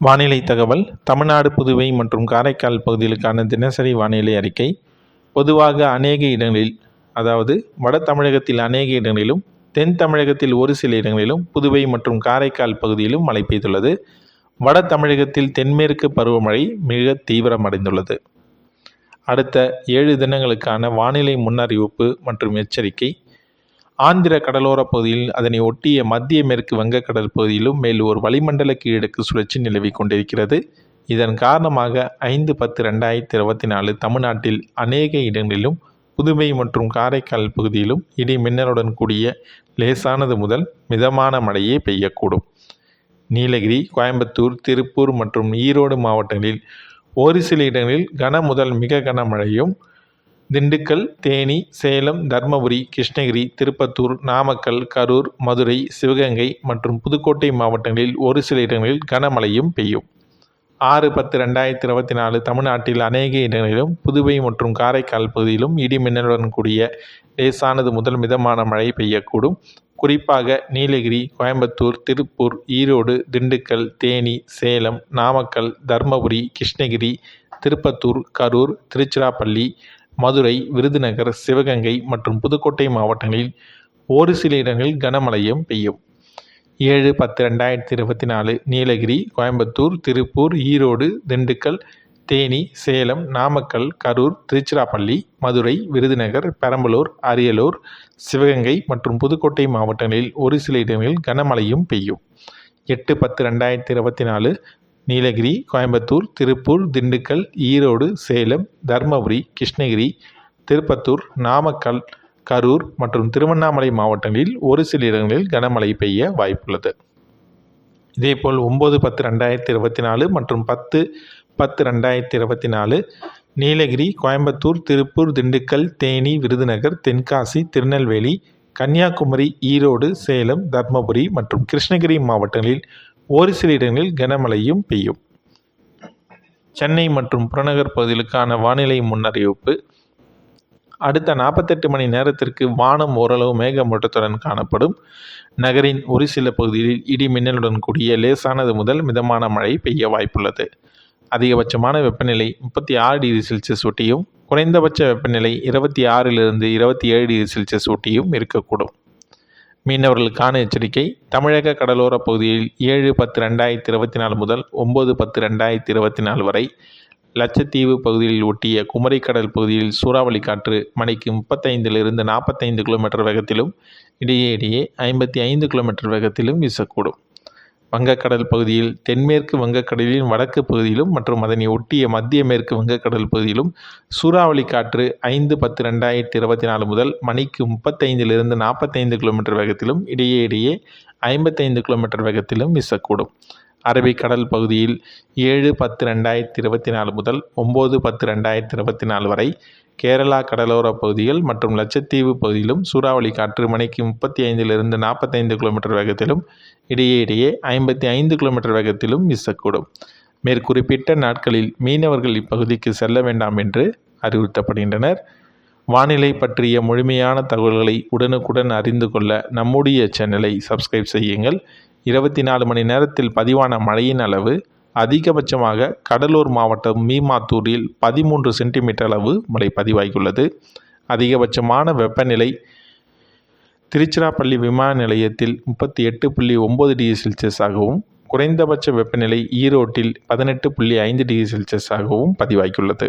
வானிலை தகவல். தமிழ்நாடு புதுவை மற்றும் காரைக்கால் பகுதிகளுக்கான தினசரி வானிலை அறிக்கை. பொதுவாக அநேக இடங்களில் அதாவது வட தமிழகத்தில் அநேக இடங்களிலும் தென் தமிழகத்தில் ஒரு சில இடங்களிலும் புதுவை மற்றும் காரைக்கால் பகுதியிலும் மழை பெய்துள்ளது. வட தமிழகத்தில் தென்மேற்கு பருவமழை மிக தீவிரமடைந்துள்ளது. அடுத்த ஏழு தினங்களுக்கான வானிலை முன்னறிவிப்பு மற்றும் எச்சரிக்கை. ஆந்திர கடலோரப் பகுதியில் அதனை ஒட்டிய மத்திய மேற்கு வங்கக்கடல் பகுதியிலும் மேல் ஒரு வளிமண்டல கீழடுக்கு சுழற்சி நிலவிக் கொண்டிருக்கிறது. இதன் காரணமாக ஐந்து பத்து ரெண்டாயிரத்தி இருபத்தி நாலு தமிழ்நாட்டில் அநேக இடங்களிலும் புதுவை மற்றும் காரைக்கால் பகுதியிலும் இடி மின்னலுடன் கூடிய லேசானது முதல் மிதமான மழையே பெய்யக்கூடும். நீலகிரி கோயம்புத்தூர் திருப்பூர் மற்றும் ஈரோடு மாவட்டங்களில் ஒரு சில இடங்களில் கன முதல் மிக கனமழையும் திண்டுக்கல் தேனி சேலம் தர்மபுரி கிருஷ்ணகிரி திருப்பத்தூர் நாமக்கல் கரூர் மதுரை சிவகங்கை மற்றும் புதுக்கோட்டை மாவட்டங்களில் ஒரு சில இடங்களில் கனமழையும் பெய்யும். ஆறு பத்து ரெண்டாயிரத்தி இருபத்தி நாலு தமிழ்நாட்டில் அநேக இடங்களிலும் புதுவை மற்றும் காரைக்கால் பகுதியிலும் இடி மின்னலுடன் கூடிய லேசானது முதல் மிதமான மழை பெய்யக்கூடும். குறிப்பாக நீலகிரி கோயம்புத்தூர் திருப்பூர் ஈரோடு திண்டுக்கல் தேனி சேலம் நாமக்கல் தர்மபுரி கிருஷ்ணகிரி திருப்பத்தூர் கரூர் திருச்சிராப்பள்ளி மதுரை விருதுநகர் சிவகங்கை மற்றும் புதுக்கோட்டை மாவட்டங்களில் ஒரு சில இடங்களில் கனமழையும் பெய்யும். ஏழு பத்து ரெண்டாயிரத்தி இருபத்தி நாலு நீலகிரி கோயம்புத்தூர் திருப்பூர் ஈரோடு திண்டுக்கல் தேனி சேலம் நாமக்கல் கரூர் திருச்சிராப்பள்ளி மதுரை விருதுநகர் பெரம்பலூர் அரியலூர் சிவகங்கை மற்றும் புதுக்கோட்டை மாவட்டங்களில் ஒரு சில இடங்களில் கனமழையும் பெய்யும். எட்டு பத்து ரெண்டாயிரத்தி இருபத்தி நாலு நீலகிரி கோயம்புத்தூர் திருப்பூர் திண்டுக்கல் ஈரோடு சேலம் தருமபுரி கிருஷ்ணகிரி திருப்பத்தூர் நாமக்கல் கரூர் மற்றும் திருவண்ணாமலை மாவட்டங்களில் ஒரு சில இடங்களில் கனமழை பெய்ய வாய்ப்புள்ளது. இதேபோல் ஒம்பது பத்து ரெண்டாயிரத்தி இருபத்தி நாலு மற்றும் பத்து பத்து ரெண்டாயிரத்தி இருபத்தி நாலு நீலகிரி கோயம்புத்தூர் திருப்பூர் திண்டுக்கல் தேனி விருதுநகர் தென்காசி திருநெல்வேலி கன்னியாகுமரி ஈரோடு சேலம் தர்மபுரி மற்றும் கிருஷ்ணகிரி மாவட்டங்களில் ஒரு சில இடங்களில் கனமழையும் பெய்யும். சென்னை மற்றும் புறநகர் பகுதிகளுக்கான வானிலை முன்னறிவிப்பு. அடுத்த நாற்பத்தெட்டு மணி நேரத்திற்கு வானம் ஓரளவு மேகமூட்டத்துடன் காணப்படும். நகரின் ஒரு சில பகுதிகளில் இடி மின்னலுடன் கூடிய லேசானது முதல் மிதமான மழை பெய்ய வாய்ப்புள்ளது. அதிகபட்சமான வெப்பநிலை முப்பத்தி ஆறு டிகிரி செல்சியஸ் ஒட்டியும் குறைந்தபட்ச வெப்பநிலை இருபத்தி ஆறிலிருந்து இருபத்தி ஏழு டிகிரி செல்சியஸ் ஒட்டியும் இருக்கக்கூடும். மீனவர்களுக்கான எச்சரிக்கை. தமிழக கடலோர பகுதியில் ஏழு பத்து ரெண்டாயிரத்தி இருபத்தி நாலு முதல் ஒம்பது பத்து ரெண்டாயிரத்தி இருபத்தி நாலு வரை லட்சத்தீவு பகுதியில் ஒட்டிய குமரிக்கடல் பகுதியில் சூறாவளி காற்று மணிக்கு முப்பத்தைந்திலிருந்து நாற்பத்தைந்து கிலோமீட்டர் வேகத்திலும் இடையே இடையே ஐம்பத்தி ஐந்து கிலோமீட்டர் வேகத்திலும் வீசக்கூடும். வங்கக்கடல் பகுதியில் தென்மேற்கு வங்கக்கடலின் வடக்கு பகுதியிலும் மற்றும் அதனை ஒட்டிய மத்திய மேற்கு வங்கக்கடல் பகுதியிலும் சூறாவளி காற்று ஐந்து பத்து ரெண்டாயிரத்தி இருபத்தி நாலு முதல் மணிக்கு முப்பத்தைந்திலிருந்து நாற்பத்தைந்து கிலோமீட்டர் வேகத்திலும் இடையே இடையே ஐம்பத்தைந்து கிலோமீட்டர் வேகத்திலும் வீசக்கூடும். அரபிக்கடல் பகுதியில் ஏழு பத்து ரெண்டாயிரத்தி இருபத்தி நாலு முதல் ஒம்பது பத்து ரெண்டாயிரத்தி இருபத்தி நாலு வரை கேரளா கடலோர பகுதிகள் மற்றும் லட்சத்தீவு பகுதியிலும் சூறாவளி காற்று மணிக்கு முப்பத்தி ஐந்திலிருந்து நாற்பத்தைந்து கிலோமீட்டர் வேகத்திலும் இடையே இடையே ஐம்பத்தி ஐந்து கிலோமீட்டர் வேகத்திலும் வீசக்கூடும். மேற்குறிப்பிட்ட நாட்களில் மீனவர்கள் இப்பகுதிக்கு செல்ல வேண்டாம் என்று அறிவுறுத்தப்படுகின்றனர். வானிலை பற்றிய முழுமையான தகவல்களை உடனுக்குடன் அறிந்து கொள்ள நம்முடைய சேனலை சப்ஸ்கிரைப் செய்யுங்கள். இருபத்தி நாலு மணி நேரத்தில் பதிவான மழையின் அளவு அதிகபட்சமாக கடலூர் மாவட்டம் மீமாத்தூரில் பதிமூன்று சென்டிமீட்டர் அளவு மழை பதிவாகியுள்ளது. அதிகபட்சமான வெப்பநிலை திருச்சிராப்பள்ளி விமான நிலையத்தில் முப்பத்தி எட்டு புள்ளி ஒம்பது டிகிரி செல்சியஸாகவும் குறைந்தபட்ச வெப்பநிலை ஈரோட்டில் பதினெட்டு புள்ளி ஐந்து டிகிரி செல்சியஸாகவும் பதிவாகியுள்ளது.